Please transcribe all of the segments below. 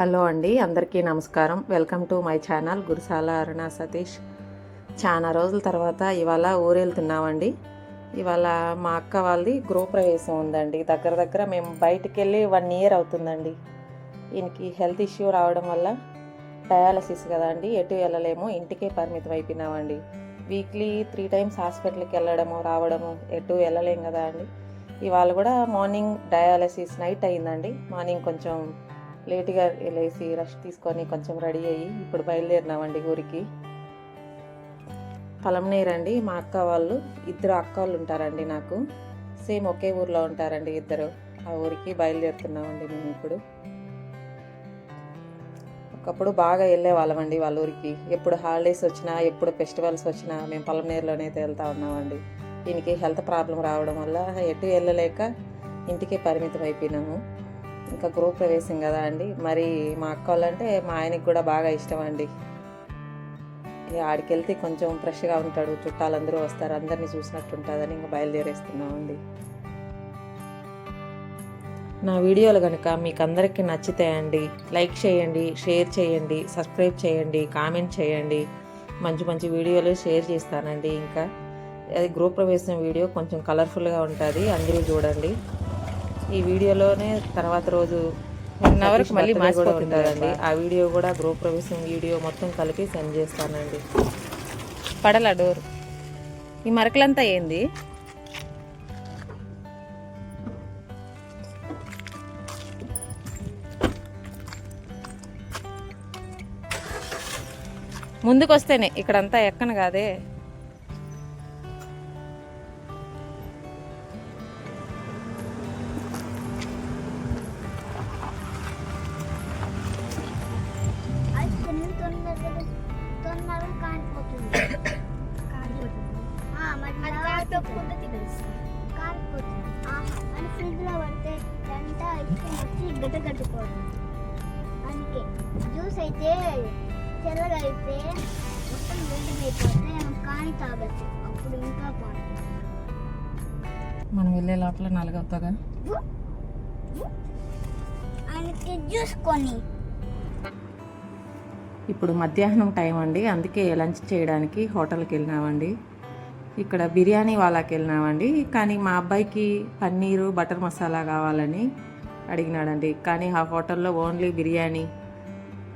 Hello అండి అందరికీ నమస్కారం. Welcome to my channel Gurusala Aruna Satish. చాలా రోజుల తర్వాత ఇవాళ ఊరెళ్తున్నామండి. ఇవాళ మా అక్క వాళ్ళది గృహప్రవేశం ఉందండి. దగ్గర దగ్గర మేము బయటికి వెళ్ళి వన్ ఇయర్ అవుతుందండి. ఈయనకి హెల్త్ ఇష్యూ రావడం వల్ల డయాలసిస్ కదండి ఎటు వెళ్ళలేము ఇంటికే పరిమితం అయిపోయినామండి. వీక్లీ త్రీ టైమ్స్ హాస్పిటల్కి వెళ్ళడము రావడము ఎటు వెళ్ళలేం కదా అండి. ఇవాళ కూడా మార్నింగ్ డయాలసిస్ నైట్ అయిందండి. మార్నింగ్ కొంచెం లేట్గా లేచి రెస్ట్ తీసుకొని కొంచెం రెడీ అయ్యి ఇప్పుడు బయలుదేరినామండి ఊరికి. పొలంనేరండి మా అక్క వాళ్ళు ఇద్దరు అక్క వాళ్ళు ఉంటారండి నాకు. సేమ్ ఒకే ఊర్లో ఉంటారండి ఇద్దరు. ఆ ఊరికి బయలుదేరుతున్నామండి మేము ఇప్పుడు. ఒకప్పుడు బాగా వెళ్ళే వాళ్ళమండి వాళ్ళ ఊరికి. ఎప్పుడు హాలిడేస్ వచ్చినా ఎప్పుడు ఫెస్టివల్స్ వచ్చినా మేము పొలంనేరులోనే వెళ్తా ఉన్నామండి. దీనికి హెల్త్ ప్రాబ్లం రావడం వల్ల ఎటు వెళ్ళలేక ఇంటికే పరిమితం అయిపోయినాము ఇంకా గృహ కదా అండి. మరి మా అక్క వాళ్ళంటే మా ఆయనకి కూడా బాగా ఇష్టం అండి. ఆడికి వెళ్తే కొంచెం ఫ్రెష్గా ఉంటాడు. చుట్టాలందరూ వస్తారు. అందరినీ చూసినట్టు ఉంటుందని ఇంకా బయలుదేరేస్తున్నామండి నా వీడియోలు కనుక మీకు అందరికీ నచ్చితాయండి. లైక్ చేయండి షేర్ చేయండి సబ్స్క్రైబ్ చేయండి కామెంట్ చేయండి. మంచి మంచి వీడియోలు షేర్ చేస్తానండి. ఇంకా అది గృహ ప్రవేశం వీడియో కొంచెం కలర్ఫుల్గా ఉంటుంది. అందరూ చూడండి. ఈ వీడియోలోనే తర్వాత రోజు వన్ అవర్కి మళ్ళీ birthday కూడా మాసిపోతుంది ఉంటుందండి ఆ వీడియో కూడా గృహ ప్రవేశం వీడియో మొత్తం కలిపి సెండ్ చేస్తానండి. పడల డోర్. ఈ మరకలంతా ఏంది? ముందుకు వస్తేనే ఇక్కడంతా ఎక్కను కాదే? ఆ, మరి కాలిపోకుండా తినేస్తాం కాలిపోతుంది ఆహా, అని ఫ్రిడ్జ్లో పడితే గంట ఇష్టం వచ్చి గడ్డ కట్టుకోవడం. అందుకే జ్యూస్ అయితే అయితే మొత్తం మనం కాని తాగచ్చు. అప్పుడు ఇంకా బాగుంటుంది. మనం వెళ్ళే లోపల నలగవుతాగా? జ్యూస్ కొని. ఇప్పుడు మధ్యాహ్నం టైం అండి. అందుకే లంచ్ చేయడానికి హోటల్కి వెళ్ళినామండి. ఇక్కడ బిర్యానీ వాళ్ళకి వెళ్ళినామండి కానీ మా అబ్బాయికి పన్నీరు బటర్ మసాలా కావాలని అడిగినాడండి. కానీ ఆ హోటల్లో ఓన్లీ బిర్యానీ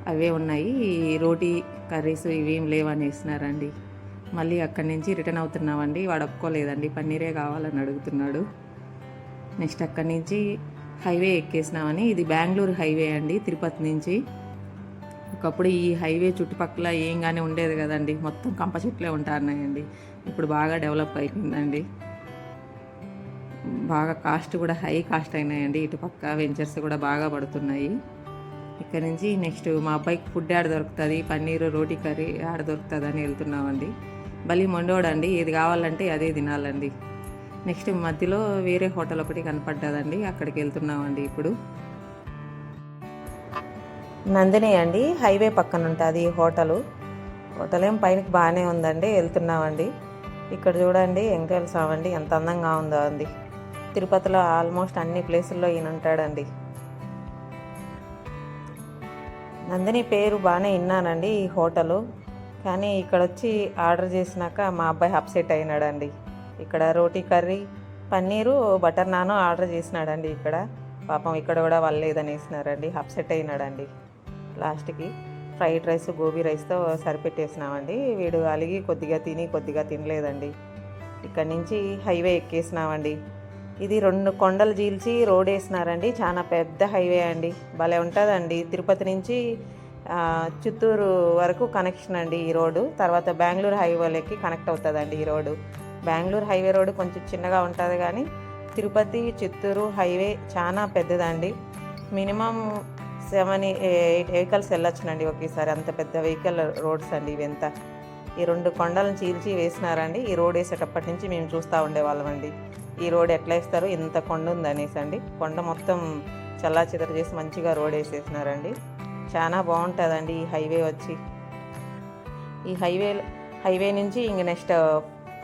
అవే ఉన్నాయి. ఈ రోటీ కర్రీస్ ఇవేం లేవని వేసినారండి మళ్ళీ అక్కడి నుంచి రిటర్న్ అవుతున్నామండి. వాడు ఒప్పుకోలేదండి. పన్నీరే కావాలని అడుగుతున్నాడు. నెక్స్ట్ అక్కడి నుంచి హైవే ఎక్కేసినామని. ఇది బెంగళూరు హైవే అండి తిరుపతి నుంచి. ఒకప్పుడు ఈ హైవే చుట్టుపక్కల ఏంగానే ఉండేది కదండి. మొత్తం కంప చెట్లే ఉంటున్నాయండి. ఇప్పుడు బాగా డెవలప్ అయిపోయిందండి. బాగా కాస్ట్ కూడా హై కాస్ట్ అయినాయండి. ఇటు పక్క వెంచర్స్ కూడా బాగా పడుతున్నాయి. ఇక్కడ నుంచి నెక్స్ట్ మా అబ్బాయికి ఫుడ్ ఆడ దొరుకుతుంది పన్నీరు రోటీ కర్రీ ఆడ దొరుకుతుంది అని వెళ్తున్నామండి. బలి మొండోడండి. ఏది కావాలంటే అదే తినాలండి. నెక్స్ట్ మధ్యలో వేరే హోటల్ ఒకటి కనపడ్డదండి. అక్కడికి వెళ్తున్నామండి ఇప్పుడు. నందిని అండి హైవే పక్కన ఉంటుంది హోటలు. హోటల్ ఏం పైనకి బాగానే ఉందండి. వెళ్తున్నామండి. ఇక్కడ చూడండి వెంకటేశ్వర స్వామి అండి ఎంత అందంగా ఉందో అండి. తిరుపతిలో ఆల్మోస్ట్ అన్ని ప్లేసుల్లో ఈయన ఉంటాడండి. నందిని పేరు బాగానే విన్నానండి ఈ హోటలు. కానీ ఇక్కడ వచ్చి ఆర్డర్ చేసినాక మా అబ్బాయి అప్సెట్ అయినాడండి. ఇక్కడ roti curry paneer butter naan order చేసినాడండి ఇక్కడ. పాపం ఇక్కడ కూడా వాళ్ళు లేదని వేసినారండి అప్సెట్ అయినాడండి లాస్ట్కి. ఫ్రైడ్ రైస్ గోబీ రైస్తో సరిపెట్టేసినామండి. వీడు అలిగి కొద్దిగా తిని కొద్దిగా తినలేదండి. ఇక్కడ నుంచి హైవే ఎక్కేసినామండి. ఇది రెండు కొండలు చీల్చి రోడ్ వేసినారండి చాలా పెద్ద హైవే అండి. భలే ఉంటుందండి. తిరుపతి నుంచి చిత్తూరు వరకు కనెక్షన్ అండి ఈ రోడ్డు. తర్వాత బెంగళూరు హైవేలోకి కనెక్ట్ అవుతుందండి ఈ రోడ్డు. బెంగళూరు హైవే రోడ్డు కొంచెం చిన్నగా ఉంటుంది కానీ తిరుపతి చిత్తూరు హైవే చాలా పెద్దదండి. మినిమం సెవెన్ ఎయిట్ వెహికల్స్ వెళ్ళొచ్చునండి ఒకేసారి. అంత పెద్ద వెహికల్ రోడ్స్ అండి ఇవంతా ఈ రెండు కొండలను చీల్చి వేసినారండి. ఈ రోడ్ వేసేటప్పటి నుంచి మేము చూస్తూ ఉండేవాళ్ళమండి ఈ రోడ్ ఎట్లా వేస్తారు? ఇంత కొండ ఉంది అనేసి అండి. కొండ మొత్తం చల్లా చేసి మంచిగా రోడ్ వేసేసినారండి. చాలా బాగుంటుందండి ఈ హైవే వచ్చి. ఈ హైవే హైవే నుంచి ఇంక నెక్స్ట్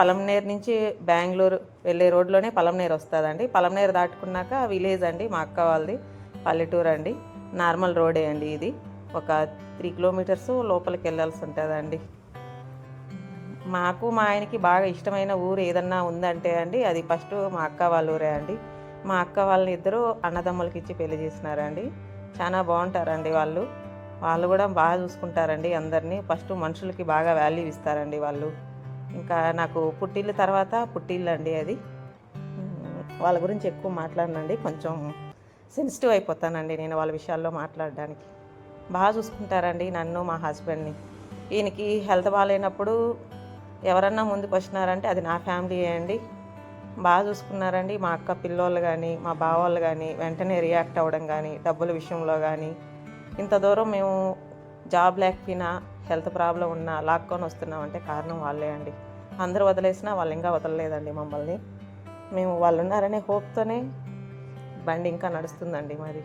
పలంనేర్ నుంచి బెంగళూరు వెళ్ళే రోడ్లోనే పలంనేర్ వస్తుందండి. పలంనేరు దాటుకున్నాక విలేజ్ అండి మా అక్క వాళ్ళది పల్లెటూరు అండి నార్మల్ రోడే అండి ఇది. ఒక త్రీ కిలోమీటర్స్ లోపలికి వెళ్ళాల్సి ఉంటుందండి. మాకు మా ఆయనకి బాగా ఇష్టమైన ఊరు ఏదన్నా ఉందంటే అండి అది ఫస్ట్ మా అక్క వాళ్ళ ఊరే అండి. మా అక్క వాళ్ళని ఇద్దరు అన్నదమ్ములకి ఇచ్చి పెళ్ళి చేసినారండి. చాలా బాగుంటారండి వాళ్ళు. వాళ్ళు కూడా బాగా చూసుకుంటారండి అందరినీ. ఫస్ట్ మనుషులకి బాగా వాల్యూ ఇస్తారండి వాళ్ళు. ఇంకా నాకు పుట్టిల్లు తర్వాత పుట్టిల్లు అండి అది. వాళ్ళ గురించి ఎక్కువ మాట్లాడనండి. కొంచెం సెన్సిటివ్ అయిపోతానండి నేను వాళ్ళ విషయాల్లో మాట్లాడడానికి. బాగా చూసుకుంటారండి నన్ను మా హస్బెండ్ని. ఈయనకి హెల్త్ బాగాలేనప్పుడు ఎవరన్నా ముందుకు వచ్చినారంటే అది నా ఫ్యామిలీ అండి. బాగా చూసుకున్నారండి మా అక్క పిల్లోళ్ళు కానీ మా బావాళ్ళు కానీ వెంటనే రియాక్ట్ అవ్వడం కానీ డబ్బుల విషయంలో కానీ ఇంత దూరం మేము జాబ్ లేకపోయినా హెల్త్ ప్రాబ్లం ఉన్నా లాక్కొని వస్తున్నామంటే కారణం వాళ్ళే అండి. అందరూ వదిలేసినా వాళ్ళు ఇంకా వదలలేదండి మమ్మల్ని. మేము వాళ్ళు ఉన్నారనే హోప్తోనే బండి ఇంకా నడుస్తుందండి మరి.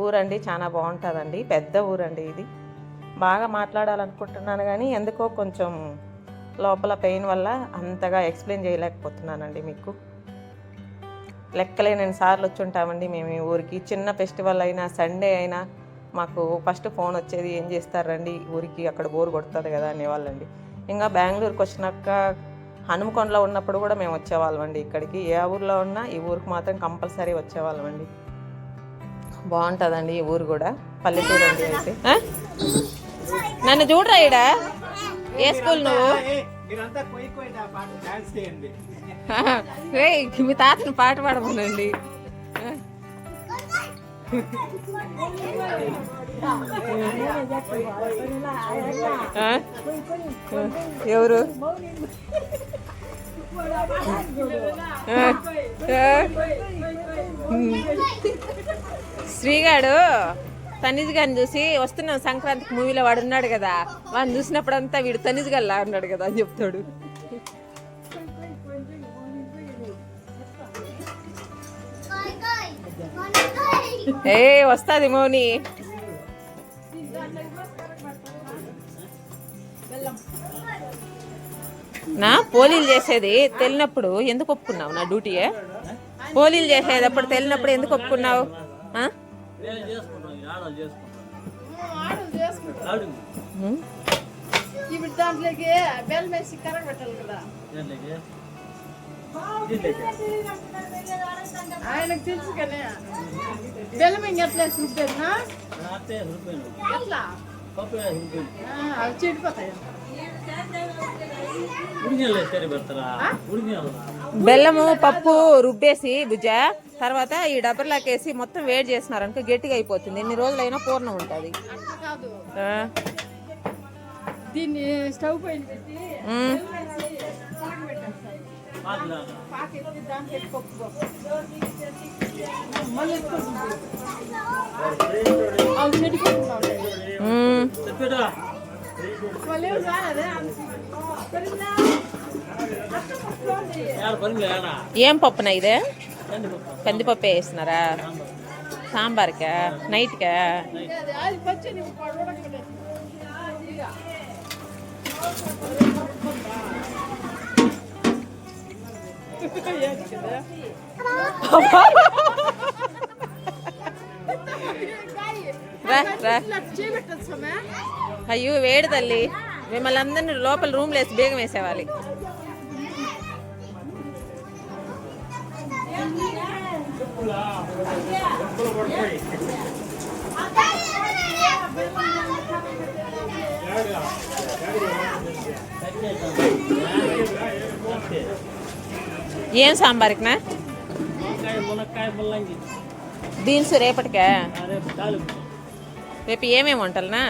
ఊరండి చాలా బాగుంటుందండి. పెద్ద ఊరండి ఇది. బాగా మాట్లాడాలనుకుంటున్నాను కానీ ఎందుకో కొంచెం లోపల పెయిన్ వల్ల అంతగా ఎక్స్ప్లెయిన్ చేయలేకపోతున్నానండి మీకు. లెక్కలేని సార్లు వచ్చి ఉంటామండి మేము ఈ ఊరికి. చిన్న ఫెస్టివల్ అయినా సండే అయినా మాకు ఫస్ట్ ఫోన్ వచ్చేది ఏం చేస్తారండి? ఊరికి అక్కడ బోర్ కొడుతుంది కదా అనేవాళ్ళండి. ఇంకా బెంగళూరుకి వచ్చినాక హనుమకొండలో ఉన్నప్పుడు కూడా మేము వచ్చేవాళ్ళం అండి ఇక్కడికి. ఏ ఊర్లో ఉన్నా ఈ ఊరికి మాత్రం కంపల్సరీ వచ్చేవాళ్ళం అండి బాగుంటుందండి ఈ ఊరు కూడా. పల్లెటూరు అండి అయితే? నన్ను చూడరా ఈడ? ఏ స్కూల్ నువ్వు? మీ తాతని పాట పాడమనండి. ఆ? ఎవరు. శ్రీగాడు తనిజ్ గారిని చూసి వస్తున్నాం సంక్రాంతికి మూవీలో వాడు ఉన్నాడు కదా వాడిని చూసినప్పుడంతా వీడు తనిజ్ గల్లా ఉన్నాడు కదా అని చెప్తాడు. కాయ్ కాయ్ కాయ్ ఏ వస్తాది మౌని. నా పోలీలు చేసేది తెలినప్పుడు ఎందుకు ఒప్పుకున్నావు నా డ్యూటీయే పోలీలు చేసేటప్పుడు తెలినప్పుడు ఎందుకు ఒప్పుకున్నావు? ఆయనకు తెలుసు కానీ బెల్లం ఇంకెట్లా రుబ్బేనా? ఎట్లా ఆ, అవి చెడిపోతాయి. బెల్లము పప్పు రుబ్బేసి బుజ్జ తర్వాత ఈ డబ్బర్లాకేసి మొత్తం వేడి చేసినారు అనుకో గట్టిగా అయిపోతుంది. ఎన్ని రోజులైనా పూర్ణం ఉంటుంది? దీన్ని స్టవ్ పైన పెట్టి. ఏం రాలేదే ఏం పప్పునా ఇదే కందిపప్పు వేసినారా సాంబార్కా నైట్కా అది అయ్యో వేడి తల్లి మిమ్మల్ని అందరినీ లోపల రూమ్లో వేసి బేగం వేసేవాలి ఏం సాంబార్కినా మునక్కాయ ముల్లంగి బీన్స్ రేపటికా? రేపు ఏమేమి వంటలనా?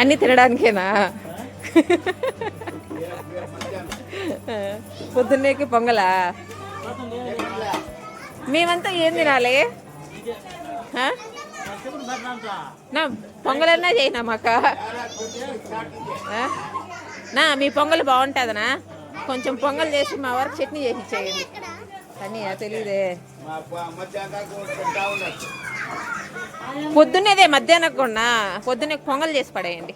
అన్ని తినడానికేనా? పొద్దున్నేకి పొంగలా? మేమంతా ఏం తినాలి? నా పొంగలన్నా చేయనా మాక? నా మీ పొంగల్ బాగుంటుందనా? కొంచెం పొంగల్ చేసి మా వరకు చట్నీ చేసి ఇచ్చేయండి. అని తెలియదే పొద్దున్నేదే మధ్యాహ్నం కూడా పొద్దున్నే పొంగల్ చేసి పడేయండి.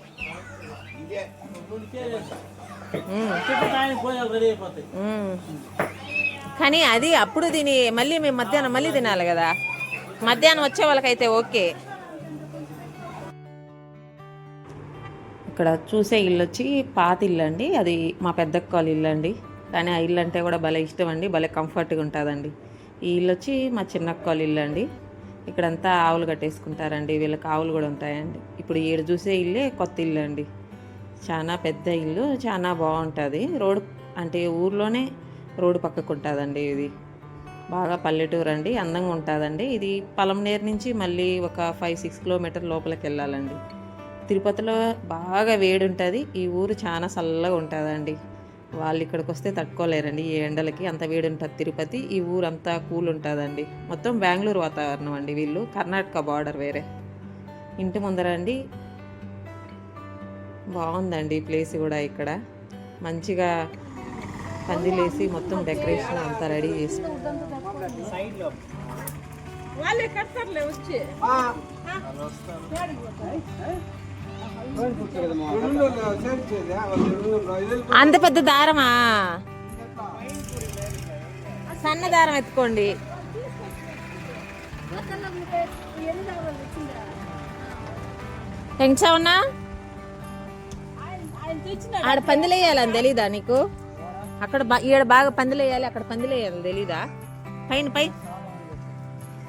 పోయాలి. కానీ అది అప్పుడు తిని మళ్ళీ మేము మధ్యాహ్నం మళ్ళీ తినాలి కదా. మధ్యాహ్నం వచ్చే వాళ్ళకైతే ఓకే. ఇక్కడ చూసే ఇల్లు వచ్చి పాత ఇల్లు అండి. అది మా పెద్దక్క వాళ్ళ ఇల్లు అండి. కానీ ఆ ఇల్లు అంటే కూడా భలే ఇష్టం అండి. భలే కంఫర్ట్గా ఉంటుందండి. ఈ ఇల్లు వచ్చి మా చిన్నక్క వాళ్ళ ఇల్లు అండి. ఇక్కడంతా ఆవులు కట్టేసుకుంటారండి. వీళ్ళకి ఆవులు కూడా ఉంటాయండి. ఇప్పుడు ఈడ చూసే ఇల్లే కొత్త ఇల్లు అండి. చాలా పెద్ద ఇల్లు చాలా బాగుంటుంది. రోడ్ అంటే ఊర్లోనే రోడ్డు పక్కకు ఉంటుందండి ఇది. బాగా పల్లెటూరు అండి అందంగా ఉంటుందండి. ఇది పలంనేరు నుంచి మళ్ళీ ఒక ఫైవ్ సిక్స్ కిలోమీటర్ లోపలికి వెళ్ళాలండి. తిరుపతిలో బాగా వేడి ఉంటుంది ఈ ఊరు చాలా చల్లగా ఉంటుందండి. వాళ్ళు ఇక్కడికి వస్తే తట్టుకోలేరండి ఈ ఎండలకి అంత వేడి ఉంటుంది తిరుపతి. ఈ ఊరు అంతా కూల్ ఉంటుందండి. మొత్తం బెంగళూరు వాతావరణం అండి వీళ్ళు కర్ణాటక బార్డర్ వేరే. ఇంటి ముందర అండి బాగుందండి ప్లేస్ కూడా ఇక్కడ. మంచిగా పందిలేసి మొత్తం డెకరేషన్ అంతా రెడీ చేసి. వాళ్ళే కడతారులే వచ్చి. అంత పెద్ద దారమా? సన్న దారం ఎత్తుకోండి. పెంచావన్నా? ఆడ పందిలేయాలని తెలీదా నీకు? అక్కడ బా- ఈడ బాగా పందిలేయాలి అక్కడ పందిలేయాలి తెలీదా? పైన పై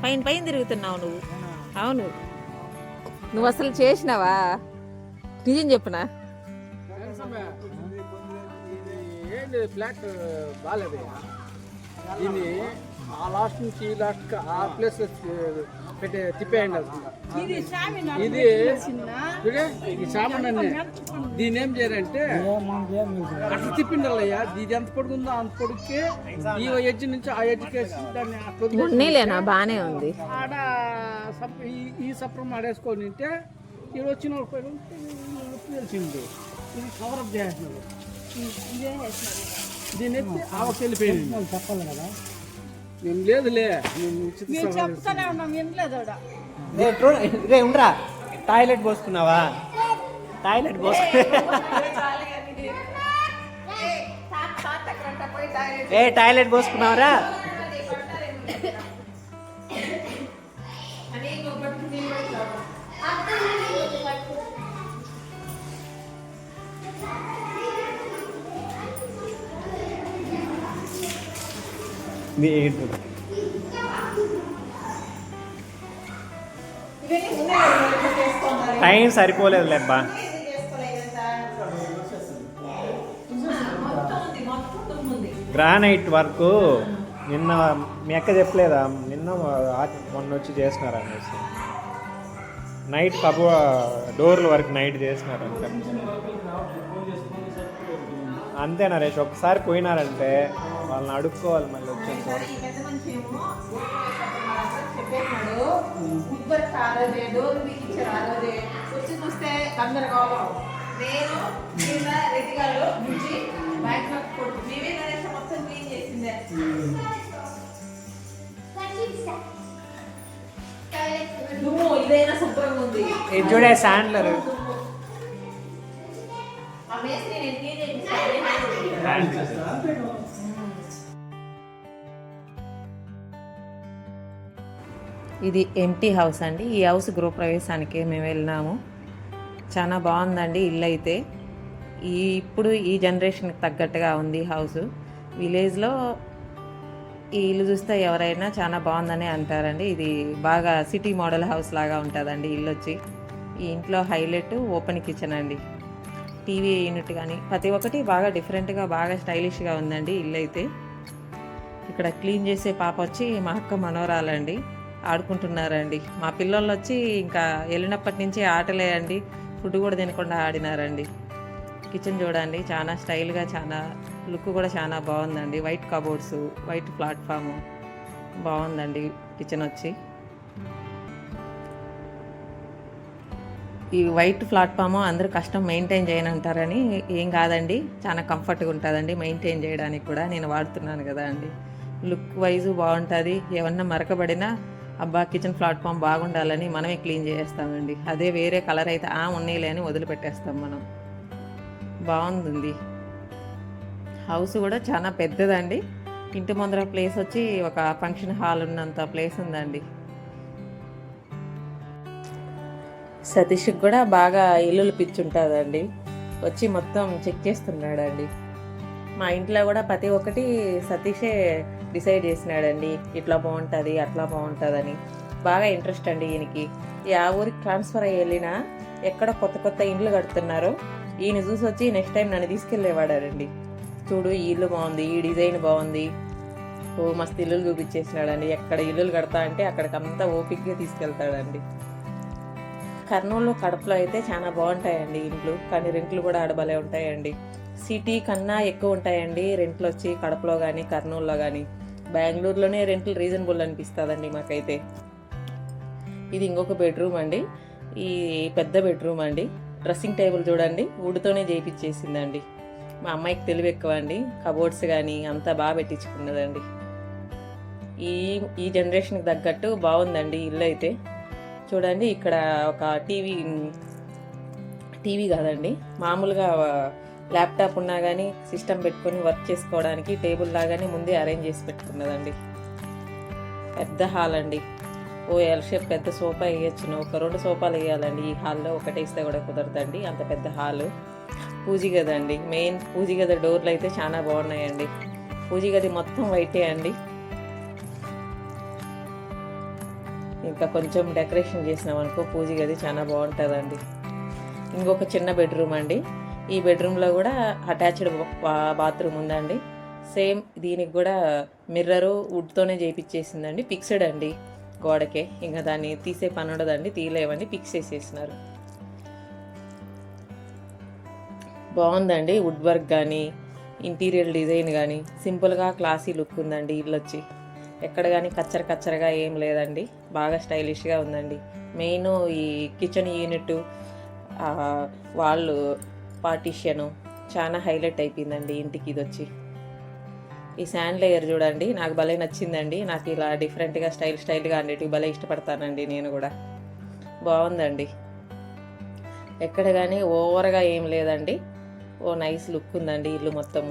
పైన పైన తిరుగుతున్నావు నువ్వు. అవును. నువ్వు అసలు చేసినావా? నిజం చెప్పునా? ఫ్లాట్ బాగాలేదు ఆ లాస్ట్ నుంచి ఈ లాస్ట్ ఆ ప్లేస్ పెట్టి తిప్పేయండి అసలు ఇది ఇది చూడే ఈ సామాన్ అన్ని దీని ఏం చేయాలంటే అట్లా తిప్పిండాలయ్యా. ఇది ఎంత పొడుగుందో అంత పొడుగుకి ఈ ఎడ్జ్ నుంచి ఆ ఎడ్జ్కి వేసి దాన్ని బానే ఉంది. ఆడ సప్ ఈ- ఈ సప్రం ఆడేసుకొని ఉంటే ఇక్కడ వచ్చిన వాళ్ళు తెలిసింది. ఇది కవర్ అప్ చేస్తున్నారు. దీన్ని ఎత్తి ఆవకి వెళ్ళిపోయింది చెప్పాలి కదా. మేము లేదులే. మేము చెప్తానే ఉన్నాం వినలేదు. రే ట్రో- రే ఉండరా. టాయిలెట్ పోసుకున్నావా? టాయిలెట్ పోసుకు ఏ టాయిలెట్ పోసుకున్నావరా? టైం సరిపోలేదు లేబ్బా గ్రానైట్ వర్క్. నిన్న మీ అక్క చెప్పలేదా? నిన్న మొన్న వచ్చి చేసినారు అనేసి. నైట్ కబో డోర్ల వరకు నైట్ చేసినారు అంతే. అంతే నరేష్ ఒకసారి పోయినారంటే వాళ్ళని అడుక్కోవాలి మళ్ళీ వచ్చి చూస్తే గందరగోళం నేను కింద రెడ్డి గారు నుంచి బయట కొడుకు మేమే గణేష్ మొత్తం క్లీన్ చేసిందే దుమ్ము ఇదైనా శుభ్రంగా ఉంది ఇది చూడే శాండ్లర్ ఆ మేస్త్రి నేను క్లీన్ ఇది ఎంటీ హౌస్ అండి. ఈ హౌస్ గృహప్రవేశానికి మేము వెళ్ళినాము. చాలా బాగుందండి ఇల్లు అయితే ఈ ఇప్పుడు ఈ జనరేషన్కి తగ్గట్టుగా ఉంది హౌస్ విలేజ్లో ఈ ఇల్లు చూస్తే ఎవరైనా చాలా బాగుందని అంటారండి. ఇది బాగా సిటీ మోడల్ హౌస్ లాగా ఉంటుందండి ఇల్లు వచ్చి ఈ ఇంట్లో హైలైట్ ఓపెన్ కిచెన్ అండి. టీవీ యూనిట్ కానీ ప్రతి ఒక్కటి బాగా డిఫరెంట్గా బాగా స్టైలిష్గా ఉందండి ఇల్లు అయితే ఇక్కడ క్లీన్ చేసే పాప వచ్చి మా అక్క మనోరాలండి ఆడుకుంటున్నారండి. మా పిల్లలు వచ్చి ఇంకా వెళ్ళినప్పటి నుంచి ఆటలే అండి. ఫుడ్ కూడా తినకుండా ఆడినారండి. కిచెన్ చూడండి చాలా స్టైల్గా చాలా లుక్ కూడా చాలా బాగుందండి. వైట్ కబోర్డ్స్ వైట్ ప్లాట్ఫామ్ బాగుందండి కిచెన్ వచ్చి. ఈ వైట్ ప్లాట్ఫామ్ అందరూ కష్టం మెయింటైన్ చేయనంటారని ఏం కాదండి. చాలా కంఫర్ట్గా ఉంటుందండి మెయింటైన్ చేయడానికి కూడా. నేను వాడుతున్నాను కదా అండి. లుక్ వైజ్ బాగుంటుంది. ఏమన్నా మరకబడినా అబ్బా కిచెన్ ప్లాట్ఫామ్ బాగుండాలని మనమే క్లీన్ చేస్తామండి అదే వేరే కలర్ అయితే ఆ ఉన్నాయిలే అని వదిలిపెట్టేస్తాం మనం. బాగుంది హౌస్ కూడా చాలా పెద్దదండి. ఇంటి ముందర ప్లేస్ వచ్చి ఒక ఫంక్షన్ హాల్ ఉన్నంత ప్లేస్ ఉందండి. సతీష్కి కూడా బాగా ఇల్లులు పిచ్చి ఉంటుందండి వచ్చి మొత్తం చెక్ చేస్తున్నాడండి. మా ఇంట్లో కూడా ప్రతి ఒక్కటి సతీషే డిసైడ్ చేసినాడండి ఇట్లా బాగుంటుంది అట్లా బాగుంటుందని. బాగా ఇంట్రెస్ట్ అండి ఈయనకి. ఆ ఊరికి ట్రాన్స్ఫర్ అయ్యి వెళ్ళినా ఎక్కడ కొత్త కొత్త ఇండ్లు కడుతున్నారో ఈయన చూసి వచ్చి నెక్స్ట్ టైం నన్ను తీసుకెళ్ళేవాడారండి. చూడు ఈ ఇల్లు బాగుంది ఈ డిజైన్ బాగుంది. ఓ మస్తు ఇల్లులు చూపించేసినాడండి. ఎక్కడ ఇల్లులు కడతా అంటే అక్కడికి అంతా ఓపిక్గా తీసుకెళ్తాడండి. కర్నూలు కడపలో అయితే చాలా బాగుంటాయండి ఇండ్లు కానీ రెంట్లు కూడా ఆడబలే ఉంటాయండి. సిటీ కన్నా ఎక్కువ ఉంటాయండి రెంట్లు వచ్చి కడపలో కానీ కర్నూలులో కానీ బెంగళూరులోనే రెంట్లు రీజనబుల్ అనిపిస్తుందండి మాకైతే. ఇది ఇంకొక బెడ్రూమ్ అండి. ఈ పెద్ద బెడ్రూమ్ అండి. డ్రెస్సింగ్ టేబుల్ చూడండి. వుడ్తోనే చేయించేసిందండి మా అమ్మాయికి తెలివి ఎక్కువ అండి. కబోర్డ్స్ కానీ అంతా బాగా పెట్టించుకున్నదండి. ఈ ఈ జనరేషన్కి తగ్గట్టు బాగుందండి ఇల్లు అయితే. చూడండి ఇక్కడ ఒక టీవీ టీవీ కాదండి. మామూలుగా ల్యాప్టాప్ ఉన్నా కానీ సిస్టమ్ పెట్టుకొని వర్క్ చేసుకోవడానికి టేబుల్ లాగానే ముందే అరేంజ్ చేసి పెట్టుకున్నదండి. పెద్ద హాల్ అండి. ఓ ఎల్ షేప్ పెద్ద సోఫా వేయచ్చును ఒక రెండు సోఫాలు వేయాలండి. ఈ హాల్లో ఒకటేస్తే కూడా కుదరదండి. అంత పెద్ద హాలు. పూజీ గది అండి మెయిన్ పూజీ గది డోర్లు అయితే చాలా బాగున్నాయండి. పూజీ గది మొత్తం వైటే అండి. ఇంకా కొంచెం డెకరేషన్ చేసినాం అనుకో పూజ గది చాలా బాగుంటుందండి. ఇంకొక చిన్న బెడ్రూమ్ అండి. ఈ బెడ్రూమ్లో కూడా అటాచ్డ్ బాత్రూమ్ ఉందండి. సేమ్ దీనికి కూడా మిర్రరు వుడ్తోనే చేయించేసిందండి ఫిక్స్డ్ అండి గోడకే. ఇంకా దాన్ని తీసే పని ఉండదండి. తీయలేమని ఫిక్స్ చేసేసినారు. బాగుందండి వుడ్ వర్క్ కానీ ఇంటీరియర్ డిజైన్ కానీ సింపుల్గా క్లాసీ లుక్ ఉందండి ఇల్లు వచ్చి ఎక్కడ కానీ కచ్చర కచ్చరగా ఏం లేదండి. బాగా స్టైలిష్గా ఉందండి. మెయిన్ ఈ కిచెన్ యూనిట్ వాళ్ళు పార్టీషను చాలా హైలైట్ అయిపోయిందండి ఇంటికి ఇది వచ్చి ఈ శాండ్ లేయర్ చూడండి నాకు భలే నచ్చిందండి. నాకు ఇలా డిఫరెంట్గా స్టైల్ స్టైల్గా అనేటివి భలే ఇష్టపడతానండి నేను కూడా. బాగుందండి. ఎక్కడ కానీ ఓవర్గా ఏం లేదండి. ఓ నైస్ లుక్ ఉందండి ఇల్లు మొత్తం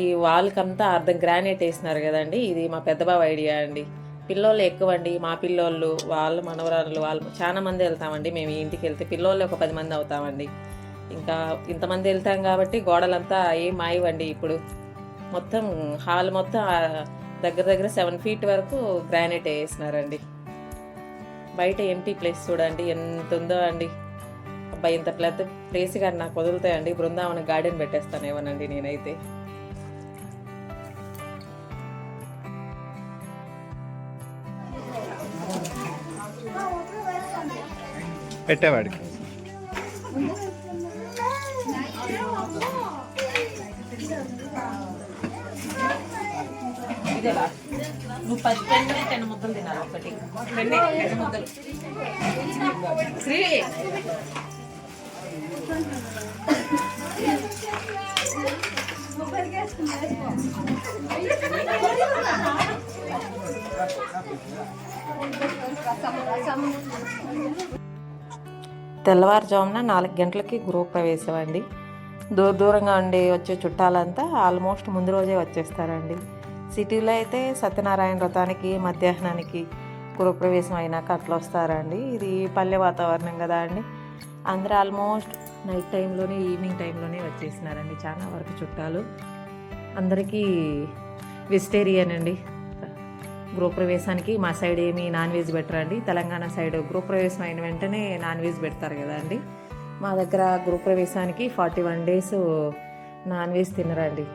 ఈ వాల్కంతా అర్ధం గ్రానైట్ వేసినారు కదండి ఇది మా పెద్దబాబు ఐడియా అండి. పిల్లోళ్ళు ఎక్కువ అండి మా పిల్లోళ్ళు వాళ్ళ మనవరాళ్ళు వాళ్ళు చాలా మంది వెళ్తామండి మేము ఈ ఇంటికి వెళ్తే పిల్లోళ్ళు ఒక పది మంది అవుతామండి. ఇంకా ఇంతమంది వెళ్తాం కాబట్టి గోడలంతా ఏం మాయవండి ఇప్పుడు. మొత్తం హాల్ మొత్తం దగ్గర దగ్గర సెవెన్ ఫీట్ వరకు గ్రానైట్ వేసినారండి. బయట ఎంటీ ప్లేస్ చూడండి ఎంత ఉందో అండి. అబ్బాయి ఇంత పెద్ద ప్లేస్ కానీ నాకు వదులుతాయండి. బృందావన గార్డెన్ పెట్టేస్తాను పెట్టేస్తానేమోనండి నేనైతే. పెట్టేవాడికి. నువ్వు పది టెన్ టెన్ ముద్దలు తినాలి ఒకటి. పెన్నే రెండు ముద్దలు. శ్రీ. తెల్లవారుజామున నాలుగు గంటలకి గృహప్రవేశం అండి దూర దూరంగా ఉండి వచ్చే చుట్టాలంతా ఆల్మోస్ట్ ముందు రోజే వచ్చేస్తారండి. సిటీలో అయితే సత్యనారాయణ వ్రతానికి మధ్యాహ్నానికి గృహప్రవేశం అయినాక అట్లా వస్తారండి ఇది పల్లె వాతావరణం కదా అండి. అందరూ ఆల్మోస్ట్ నైట్ టైంలోనే ఈవినింగ్ టైంలోనే వచ్చేసినారండి చాలా వరకు చుట్టాలు. అందరికీ వెజిటేరియన్ అండి గృహప్రవేశానికి మా సైడ్ ఏమి నాన్ వెజ్ పెట్టరండి తెలంగాణ సైడ్ గృహప్రవేశం అయిన వెంటనే నాన్ వెజ్ పెడతారు కదా అండి. మా దగ్గర గృహప్రవేశానికి forty one days non veg తినరండి.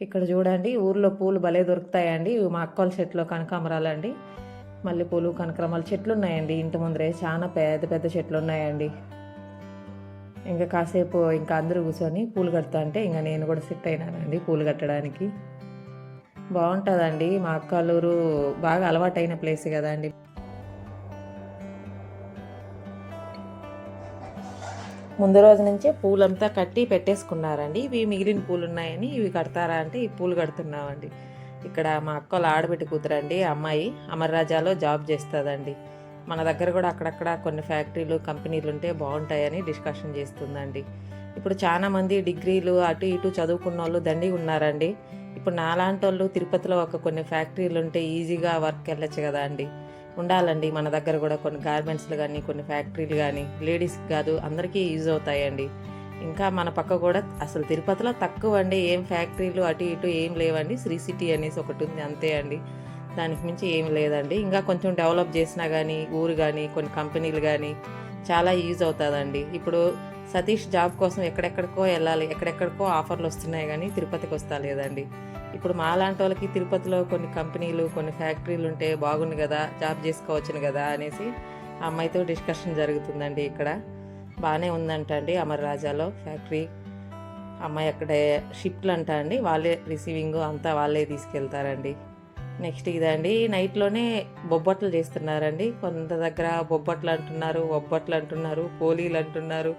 ఇక్కడ చూడండి ఊర్లో పూలు భలే దొరుకుతాయండి. ఇవి మా అక్కల చెట్లు కనకాంబరాలండి. మల్లెపూలు కనకాంబరాల చెట్లు ఉన్నాయండి ఇంటి ముందరే చాలా పెద్ద పెద్ద చెట్లు ఉన్నాయండి ఇంకా కాసేపు ఇంకా అందరూ కూర్చొని పూలు కడతా అంటే ఇంకా నేను కూడా సెట్ అయినానండి పూలు కట్టడానికి. బాగుంటుందండి. మా అక్కలూరు బాగా అలవాటైన ప్లేస్ కదండి. ముందు రోజు నుంచే పూలంతా కట్టి పెట్టేసుకున్నారండి. ఇవి మిగిలిన పూలు ఉన్నాయని ఇవి కడతారా అంటే ఈ పూలు కడుతున్నామండి. ఇక్కడ మా అక్కల ఆడబిడ్డ కూతురండి అమ్మాయి అమర్రాజాలో జాబ్ చేస్తుందండి. మన దగ్గర కూడా అక్కడక్కడ కొన్ని ఫ్యాక్టరీలు కంపెనీలు ఉంటే బాగుంటాయని డిస్కషన్ చేస్తుందండి. ఇప్పుడు చాలా మంది డిగ్రీలు అటు ఇటు చదువుకున్న వాళ్ళు దండిగా ఉన్నారండి. ఇప్పుడు నాలాంటి వాళ్ళు తిరుపతిలో ఒక కొన్ని ఫ్యాక్టరీలు ఉంటే ఈజీగా వర్క్ వెళ్ళొచ్చు కదా అండి. ఉండాలండి. మన దగ్గర కూడా కొన్ని గార్మెంట్స్లు కానీ కొన్ని ఫ్యాక్టరీలు కానీ లేడీస్కి కాదు అందరికీ యూజ్ అవుతాయండి. ఇంకా మన పక్క కూడా అసలు తిరుపతిలో తక్కువ అండి ఏం ఫ్యాక్టరీలు అటు ఇటు ఏం లేవండి. శ్రీ సిటీ అనేసి ఒకటి ఉంది అంతే అండి. దానికి మించి ఏం లేదండి. ఇంకా కొంచెం డెవలప్ చేసినా కానీ ఊరు కానీ కొన్ని కంపెనీలు కానీ చాలా యూజ్ అవుతుందండి. ఇప్పుడు సతీష్ జాబ్ కోసం ఎక్కడెక్కడికో వెళ్ళాలి. ఎక్కడెక్కడికో ఆఫర్లు వస్తున్నాయి కానీ తిరుపతికి వస్తా లేదండి ఇప్పుడు మాలాంటి వాళ్ళకి తిరుపతిలో కొన్ని కంపెనీలు కొన్ని ఫ్యాక్టరీలు ఉంటే బాగుండు కదా జాబ్ చేసుకోవచ్చును కదా అనేసి ఆ అమ్మాయితో డిస్కషన్ జరుగుతుందండి ఇక్కడ. బాగానే ఉందంట అండి అమర్ రాజాలో ఫ్యాక్టరీ. అమ్మాయి అక్కడే షిఫ్ట్లు అంట అండి వాళ్ళే రిసీవింగ్ అంతా వాళ్ళే తీసుకెళ్తారండి. నెక్స్ట్ ఇదండి నైట్లోనే బొబ్బట్లు చేస్తున్నారండి. కొంత దగ్గర బొబ్బట్లు అంటున్నారు బొబ్బట్లు అంటున్నారు పోలీలు అంటున్నారు.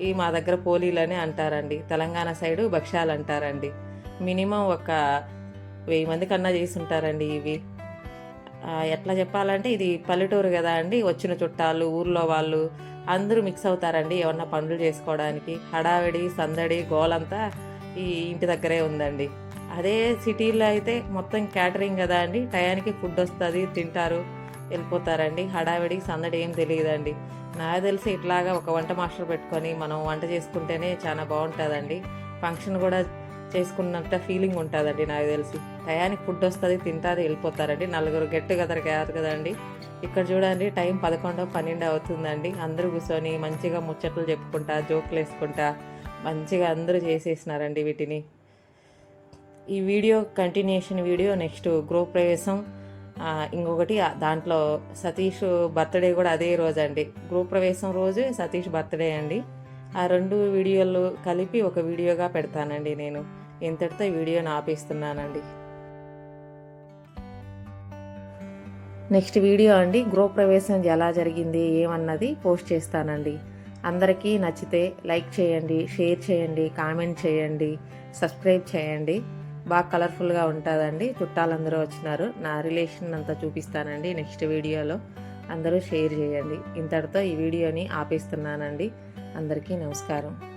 ఈ మా దగ్గర పోలీలు అని అంటారండి. తెలంగాణ సైడు భక్ష్యాలు అంటారండి. మినిమం ఒక వెయ్యి మంది కన్నా చేసి ఉంటారండి ఇవి ఎట్లా చెప్పాలంటే ఇది పల్లెటూరు కదా అండి వచ్చిన చుట్టాలు ఊర్లో వాళ్ళు అందరూ మిక్స్ అవుతారండి ఏమన్నా పనులు చేసుకోవడానికి. హడావిడి సందడి గోలంతా ఈ ఇంటి దగ్గరే ఉందండి. అదే సిటీలో అయితే మొత్తం క్యాటరింగ్ కదా అండి టయానికి ఫుడ్ వస్తుంది తింటారు వెళ్ళిపోతారండి. హడావిడి సందడి ఏం తెలియదండి. నాకు తెలిసి ఇట్లాగా ఒక వంట మాస్టర్ పెట్టుకొని మనం వంట చేసుకుంటేనే చాలా బాగుంటుందండి. ఫంక్షన్ కూడా చేసుకున్నంత ఫీలింగ్ ఉంటుందండి నాకు తెలిసి. టయానికి ఫుడ్ వస్తుంది తింటారు వెళ్ళిపోతారండి. నలుగురు గెట్ టుగెదర్ కాదు కదండి. ఇక్కడ చూడండి టైం పదకొండో పన్నెండు అవుతుందండి. అందరూ కూర్చొని మంచిగా ముచ్చట్లు చెప్పుకుంటా జోకులు వేసుకుంటా మంచిగా అందరూ చేసేసినారండి వీటిని. ఈ వీడియో కంటిన్యూషన్ వీడియో నెక్స్ట్ గృహప్రవేశం ప్రవేశం. ఇంకొకటి దాంట్లో సతీష్ బర్త్డే కూడా అదే రోజు అండి గృహప్రవేశం రోజు సతీష్ బర్త్డే అండి. ఆ రెండు వీడియోలు కలిపి ఒక వీడియోగా పెడతానండి నేను. ఇంతటితో వీడియోని ఆపేస్తున్నానండి. నెక్స్ట్ వీడియో అండి గృహప్రవేశం ఎలా జరిగింది ఏమన్నది పోస్ట్ చేస్తానండి. అందరికీ నచ్చితే లైక్ చేయండి షేర్ చేయండి కామెంట్ చేయండి సబ్స్క్రైబ్ చేయండి. బాగా కలర్ఫుల్గా ఉంటుందండి చుట్టాలందరూ వచ్చినారు. నా రిలేషన్ అంతా చూపిస్తానండి నెక్స్ట్ వీడియోలో. అందరూ షేర్ చేయండి. ఇంతటితో ఈ వీడియోని ఆపేస్తున్నానండి. అందరికీ నమస్కారం.